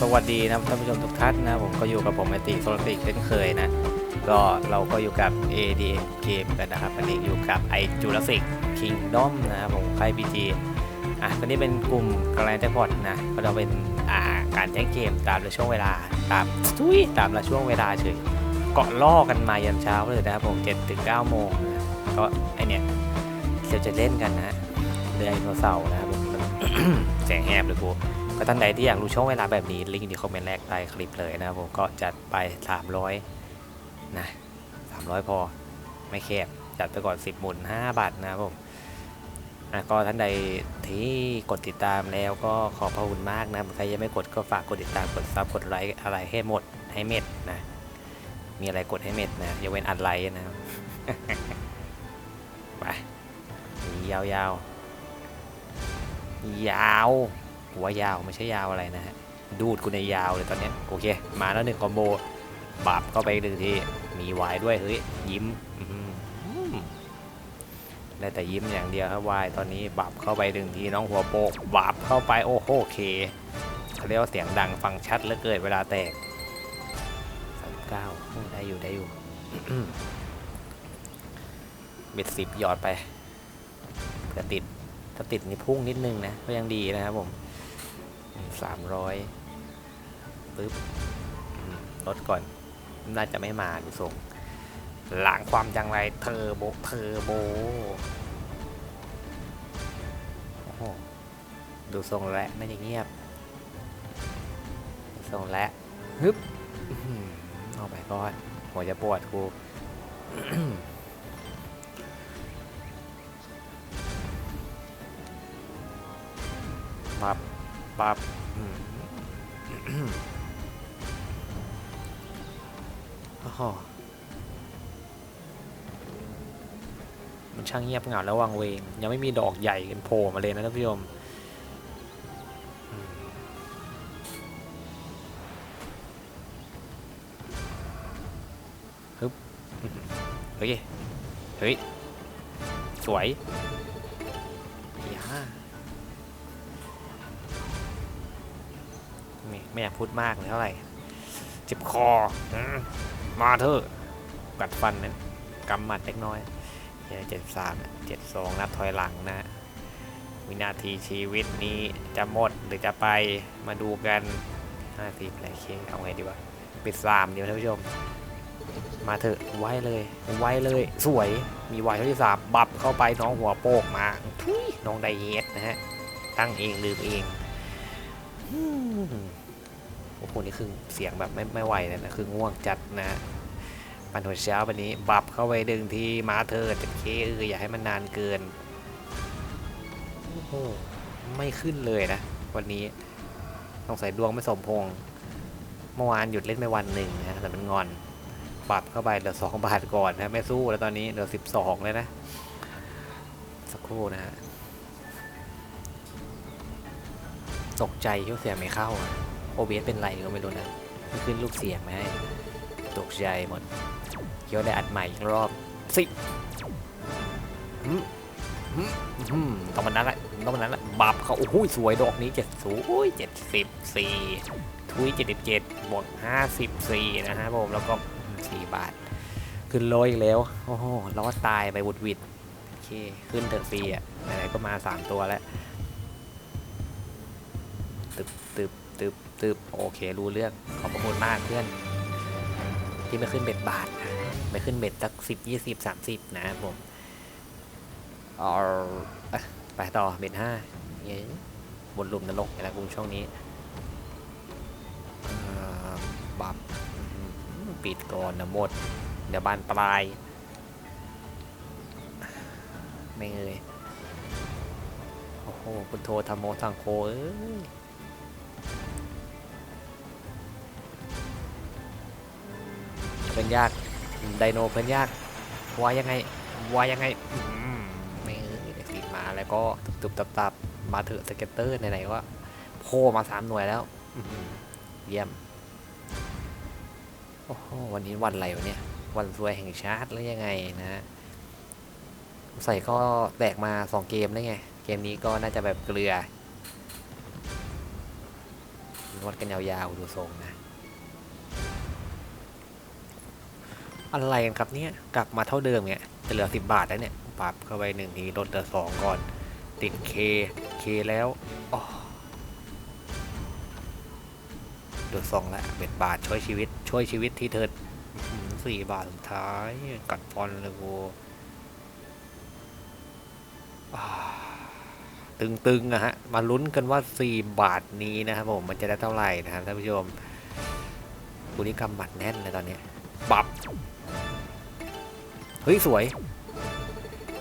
สวัสดีนะท่านผู้ชมทุกท่านนะผมก็อยู่กับผมไอติโซลติกเช่นเคยนะก็เราก็อยู่กับ ADN เกมกันนะครับอันนี้อยู่กับไอจูราสิกคิงดอมนะครับผมค่ายพีจีอะตอนนี้เป็นกลุ่มกแลนแจ็คพอตนะก็เราเป็นอ่าการแจ้งเกมตามช่วงเวลาตามทุยตามละช่วงเวลาเฉยเกาะล่อกันมายันเช้าเลยนะครับผม7ถึง9โมงนะก็ไอเนี่ยเราจะเล่นกันนะเรือไดโนเสาร์นะครับผมแสงแหบเลยกู ก็ท่านใดที่อยากรู้ช่วงเวลาแบบนี้ ลิงก์ที่คอมเมนต์แรกใต้คลิปเลยนะครับผมก็จัดไป 300นะ300 พอไม่แคบจัดไปก่อน 10หมุน5บาทนะครับผมก็ท่านใดที่กดติดตามแล้วก็ขอบพระคุณมากนะใครยังไม่กดก็ฝากกดติดตามกดซับกดไลค์อะไรให้หมดให้เม็ดนะ มีอะไรกดให้เม็ดนะอย่าเว้นอัดไลค์นะครับไปยาวยาว หัวยาวไม่ใช่ยาวอะไรนะฮะ ดูดกูในยาวเลยตอนนี้โอเค มาแล้วหนึ่งคอมโบบาบเข้าไปหนึ่งทีมีวายด้วยเฮ้ยยิ้มได้แต่ยิ้มอย่างเดียวครับวายตอนนี้บาบเข้าไปหนึ่งทีน้องหัวโปกบาบเข้าไปโอ้โหเคเขาเรียกว่าเสียงดังฟังชัดเหลือเกินเวลาแตกสามเก้าได้อยู่ได้อยู่เบ็ดสิบหยอดไปเผื่อติดถ้าติดนี่พุ่งนิดนึงนะก็ยังดีนะครับผม สามร้อยปึ๊บอืมลดก่อน น่าจะไม่มาดูทรงหล้างความจังไรเทอร์โบเทอร์โบโอ้โหดูทรงแล้วน่าจะเงียบทรงแล้วฮึบออหือเอาไปก่อนหัวจะปวดกูปับ ปับอืมโอ้โหมันช่างเงียบเหงาแล้ววังเวง ยังไม่มีดอกใหญ่กันโผล่มาเลยนะท่านผู้ชมฮึบเฮ้ยเฮ้ย สวยอย่า ไม่ไม่อยากพูดมากเลยเท่าไหร่เจ็บคอมาเถอะกัดฟันนั้นกำหมัดเล็กน้อยเจ็ดสามเจ็ดสองนับถอยหลังนะวินาทีชีวิตนี้จะหมดหรือจะไปมาดูกันห้าสิบอะไรเคเอาไงดีวะปิดสามเดียวท่านผู้ชม มาเถอะไว้เลยไว้เลย สวยมีวายที่สามบับเข้าไปน้องหัวโปกมาทุยน้องไดเฮดนะฮะตั้งเองลืมเอง โอ้โหนี่คือเสียงแบบไม่ไม่ไหวเลยนะคือง่วงจัดนะปันหัวเช้าวันนี้บับเข้าไปดึงทีมาเธอจะเคเอออย่าให้มันนานเกินโอ้โหไม่ขึ้นเลยนะ วันนี้ต้องใส่ดวงไม่สมพงษ์เมื่อวานหยุดเล่นไปวันหนึ่งนะแต่มันงอนปรับเข้าไปเหลือสองบาทก่อนนะไม่สู้แล้วตอนนี้เหลือสิบสองเลยนะ สักครู่นะฮะ ตกใจที่ว่าเสียงไม่เข้าโอเบสเป็นไรก็ไม่รู้นะไม่ขึ้นลูกเสียงไหมตกใจหมดเคียวได้อัดใหม่อีกรอบสิหืมต้องมันนั้นแหละต้องมันนั้นแหละบับเขาโอ้โหสวยดอกนี้เจ็ดสูยเจ็ดสิบสี่ทุยเจ็ดสิบเจ็ดบวกห้าสิบสี่นะฮะผมแล้วก็สี่บาท ขึ้นโลอีกแล้วโอ้โหล้อตายไปวุดวิดโอเคขึ้นเถอะฟรีอะไหนๆก็มาสามตัวแล้ว ตึบตึบตึบตึบโอเครู้เรื่องขอบพระคุณมากเพื่อน ที่ไม่ขึ้นเบ็ดบาทนะไม่ขึ้นเบ็ดสักสิบยี่สิบสามสิบนะครับผมเอาอะไปต่อเบ็ดห้าเย้บนลุมนรกนะกูช่วงนี้อ่าบับปิดก่อนนะหมด เดี๋ยวบานปลาย ไม่เงยโอ้โหคุณโทรทำโมทางโคเอ้ย เพื่อนยากไดโนเพื่อนยากว่ายังไงว่ายังไงไม่เออเด็กมาแล้วก็ตุบๆตับๆมาเถอะสเก็ตเตอร์ไหนๆว่าโผล่มาสามหน่วยแล้วเยี่ยมโอ้โหวันนี้วันอะไรวะเนี่ยวันรวยแห่งชาติหรือยังไงนะ ใส่ก็แตกมาสองเกมแล้วไง เกมนี้ก็น่าจะแบบเกลือนวดกันยาวๆดูทรงนะ อะไรกันครับเนี่ย กลับมาเท่าเดิมเนี่ยจะเหลือสิบบาทแล้วเนี่ย ปรับเข้าไปหนึ่งทีลดเหลือสองก่อน ติดเคเคแล้วอ๋อเดือสองแล้วเบ็ดบาทช่วยชีวิต ช่วยชีวิตที่เธอสี่บาทสุดท้าย กัดฟอนเลยกูตึงๆนะฮะ มาลุ้นกันว่า 4 บาทนี้นะครับผม มันจะได้เท่าไหร่นะครับท่านผู้ชมบุริกรรมบัตรแน่นเลยตอนนี้บับ เฮ้ยสวย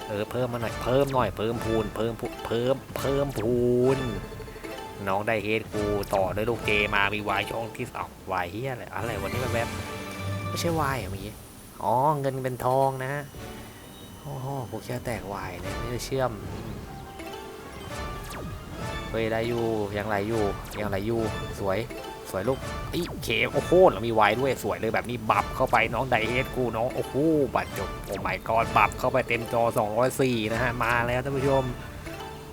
เออเพิ่มมาหน่อยเพิ่มหน่อยเพิ่มพูนเพิ่มเพิ่มเพิ่มพูนน้องได้เฮดกูต่อด้วยลูกเจมามีวายช่องที่สองวายเฮียอะไรอะไรวันนี้แวบไม่ใช่วายอเมื่อกี้อ๋อเงินเป็นทองนะโอ้โหพวกแค่แตกวายเนี่ยไม่ได้เชื่อมเฮ้ยได้อยู่ยังไหลอยู่ยังไหลอยู่สวย สวยลูกไอ้เคโอ้โหแล้วมีไว้ด้วยสวยเลยแบบนี้บับเข้าไปน้องไดเอสกูน้องโอ้โหบัดจบโอ้ไม่กอดบับเข้าไปเต็มจอ 204 นะฮะ มาแล้วท่านผู้ชม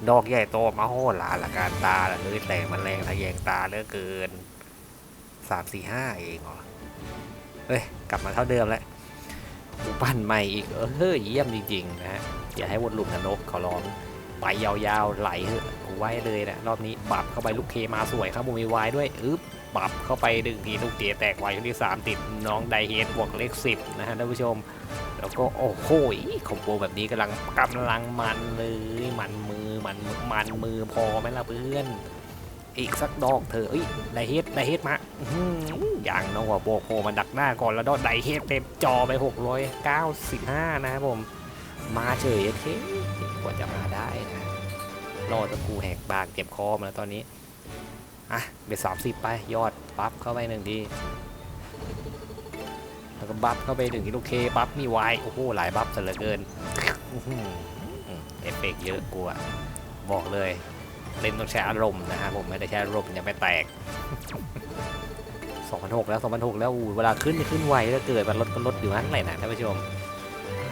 ดอกใหญ่โตมาโหหลานละการตาเลยแต่งมันแรงทะแยงตาเหลือเกิน 3 4 5 เองเหรอเฮ้ย กลับมาเท่าเดิมแล้วกูปั้นใหม่อีกเออเฮ้ยเยี่ยมจริงๆนะฮะอย่าให้วนลุมนะนกขอร้องไปยาวๆไหลเถอะไว้เลยนะรอบนี้บับเข้าไปลูกเคมาสวยครับผมมีวายด้วยอึ๊บ บับเข้าไปดึงทีลูกเตียแตกวช่วงที่ 3 ติดน้องไดเฮดบวกเลขสิบนะฮะท่านผู้ชม แล้วก็โอ้โหคอมโบแบบนี้กำลังกำลังมันเลยมันมือมันมันมือพอไหมล่ะเพื่อน อีกสักดอกเถอเอ้ยไดเฮดไดเฮดมาอย่างน้องว่าโบโผล่มาดักหน้าก่อนแล้วดอไดเฮดเต็มจอไป 695 นะครับผม มาเฉยโอเคกว่าจะมาได้นะรอตะกูแหกปากเจ็บคอมาแล้วตอนนี้ อะเบ็ดสามสิบไป ยอดปั๊บเข้าไปหนึ่งทีแล้วก็บัฟเข้าไปถึงที่ลูกเคบัฟมีไวโอ้โหหลายบัฟซะเหลือเกินเอฟเฟกต์เยอะกลัวบอกเลย เล่นต้องใช้อารมณ์นะฮะผมไม่ได้ใช้อารมณ์ย่าไปแตก2,600แล้ว2,600แล้วอูเวลาขึ้นขึ้นไวแล้วเกิดมันลดก็ลดอยู่นั่นแหละนะท่านผู้ชม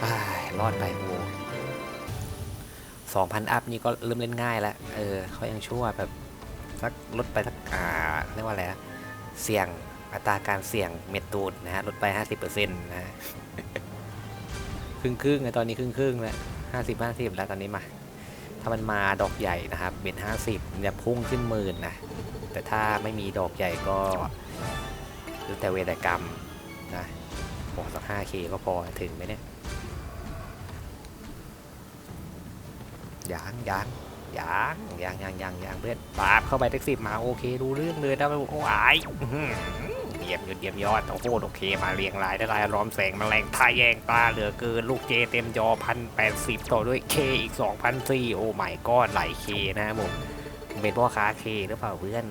อรอดไปโอ้สองพันอัพนี่ก็เริ่มเล่นง่ายแล้ว เออเขายังชั่วแบบ สักลดไปสักอ่าเรียกว่าอะไรนะเสี่ยงอัตราการเสี่ยงเม็ดตูดนะฮะลดไป 50%นะฮะครึ่งครึ่งไงตอนนี้ครึ่งครึ่งแล้วห้าสิบห้าสิบแล้วตอนนี้มา ถ้ามันมาดอกใหญ่นะครับเบ็ดห้าสิบจะพุ่งขึ้นหมื่นนะ แต่ถ้าไม่มีดอกใหญ่ก็แล้วแต่เวรกรรมนะขอสัก 5K ก็พอถึงไหมเนี่ยยังยัง ยังยังยังยังยังเพื่อนปาบเข้าไปแท็กซี่มาโอเคดูเรื่องเลยนะโอ้ยอื้อหือเยี่ยมยอดเยี่ยมยอดโอ้โหโอเค มาเรียงรายได้รายล้อมแสงแมลงทาแยงตาเหลือเกินลูกเจเต็มจอพันแปดสิบต่อด้วยเคอีกสองพันสี่โอ้ไม่ก็หลเคนะครับผมเป็นพ่อค้าเคหรือเปล่าเพื่อน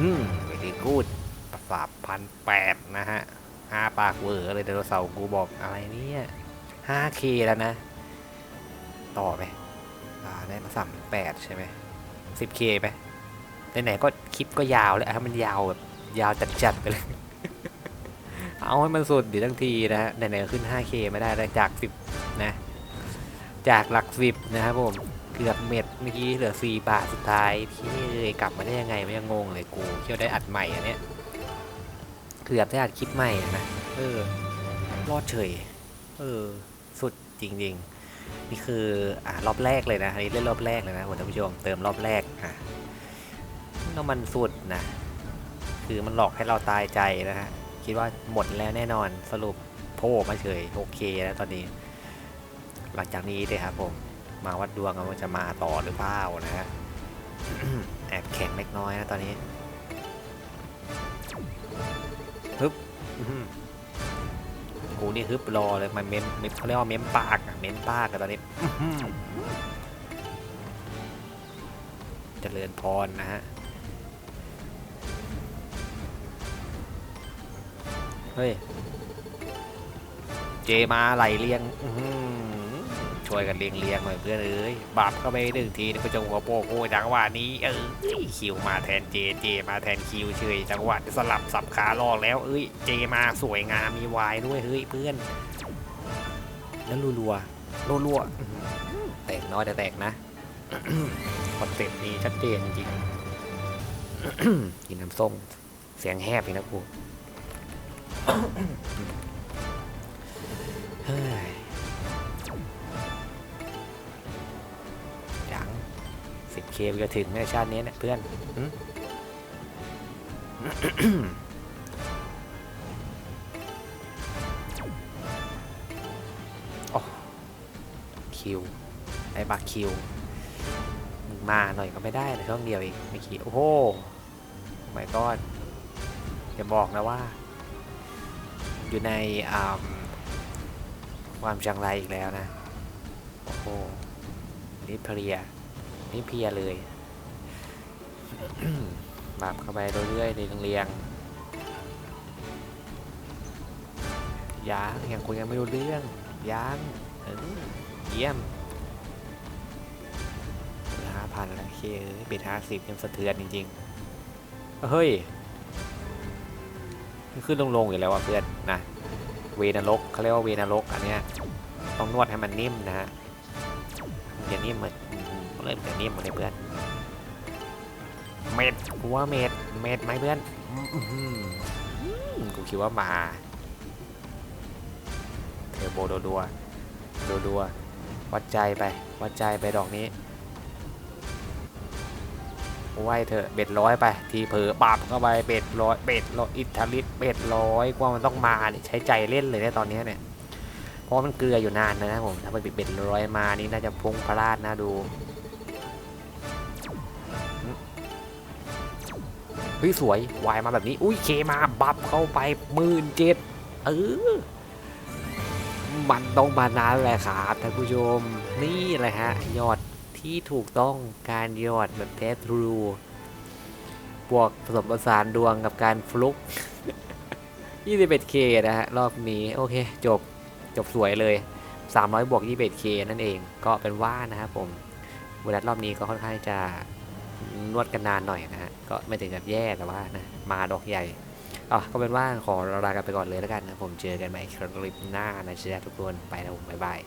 อืมไม่ได้กูดประสาบพันแปดนะฮะห้าปากเวอร์เลยไดโนเสาร์กูบอกอะไรเนี่ยห้าเคแล้วนะ ต่อไป อ่าได้มาสามแปดใช่ไหมสิบเคไปไหนๆก็คลิปก็ยาวเลยให้มันยาวแบบยาวจัดๆไปเลย เอาให้มันสุดดีทั้งทีนะฮะไหนๆขึ้น 5K ไม่ได้แล้วจาก 10 นะ จากหลัก 10 นะครับผม เกือบเม็ดเมื่อกี้เหลือ 4 บาทสุดท้าย พี่เลยกลับมาได้ยังไงไม่ยังงงเลยกูเที่ยวได้อัดใหม่อันเนี้ย เกือบได้อัดคลิปใหม่นะ เออ รอดเฉย เออ สุดจริง ๆ นี่คืออ่ารอบแรกเลยนะอันนี้เล่นรอบแรกเลยนะท่านผู้ชมเติมรอบแรกอะแล้วมันสุดนะคือมันหลอกให้เราตายใจนะฮะคิดว่าหมดแล้วแน่นอนสรุปโผล่มาเฉยโอเคแล้วตอนนี้ หลังจากนี้เลยครับผมมาวัดดวงกันว่าจะมาต่อหรือเปล่านะฮะแอบแข็งเล็กน้อยนะตอนนี้ฮึบ กูนี่ฮึบรอเลยมันเม้มเม้มเขาเรียกว่าเม้มปากอะเม้มปากกันตอนนี้เจริญพรนะฮะ เฮ้ย เจมาไหลเลียง อื ช่วยกันเลี้ยงเลี้ยงหน่อยเพื่อนเอ้ยบับเข้าไปหนึ่งทีนี่ก็จะหัวโปกโอ้ยจังหวะนี้เออคิวมาแทนเจเจมาแทนคิวเฉยจังหวะสลับสับขาลอกแล้วเอ้ยเจมาสวยงามมีวายด้วยเฮ้ยเพื่อน แล้วรัวรัวรัวๆแตกน้อยแต่แตกนะคอนเซ็ปต์นี้ชัดเจนจริงกินน้ำส้มเสียงแหบอีกนะกู เคจะถึงในชาตินี้เนี่ยเพื่อนหึโอ้คิวไอ้บักคิวมึงมาหน่อยก็ไม่ได้นะช่องเดียวเองไม่คิดโอ้โหไม่ก็อย่าบอกนะว่า อยู่ในอ่าความจังไรอีกแล้วนะ โอ้โหนี่เพลีย นี่เพียเลยบับเข้าไปเรื่อยๆในเรียงๆยังยังคุยกันไม่รู้เรื่องยังเออเยี่ยมห้าพันแล้วเคเอ้ยเบ็ดห้าสิบยังสะเทือนจริงๆ เฮ้ย ขึ้นลงๆอยู่แล้วว่ะเพื่อนนะ เวนรกเขาเรียกว่าเวนรกอันเนี้ยต้องนวดให้มันนิ่มนะฮะมันจะนิ่มเหมือน เริ่มจะนิ่มหมดเลยเพื่อน เม็ดกูว่าเม็ด เม็ดไหมเพื่อนอื้อหืออืมกูคิดว่ามา เทอร์โบดัวดัวดัวๆวัดใจไป วัดใจไปดอกนี้ไหวเถอะเบ็ดร้อยไป ทีเผลอปับเข้าไปเบ็ดร้อยเบ็ดร้อยอิทาลิตเบ็ดร้อยกว่ามันต้องมาเนี่ยใช้ใจเล่นเลยเนี่ยตอนเนี้ยเนี่ยเพราะมันเกลืออยู่นานนะผมถ้าไปเบ็ดร้อยมานี่น่าจะพุ่งพลาดนะดู เฮ้ยสวยวายมาแบบนี้ อุ้ยเคมาบับเข้าไปหมื่นเจ็ดเออมันต้องมานานแหละครับท่านผู้ชม นี่แหละฮะยอดที่ถูกต้องการยอดแบบแท้ทรูบวกผสมผสานดวงกับการฟลุก 21k นะฮะ รอบนี้ โอเค จบจบสวยเลย 300 บวก 21k นั่นเอง ก็เป็นว่านะครับผมเวลารอบนี้ก็ค่อนข้างจะ นวดกันนานหน่อยนะฮะ ก็ไม่ถึงกับแย่แต่ว่านะ มาดอกใหญ่อ๋อก็เป็นว่าขอลากันไปก่อนเลยแล้วกันนะผมเจอกันใหม่คลิปหน้านะเชียร์ทุกคนไปนะผมบ๊ายบาย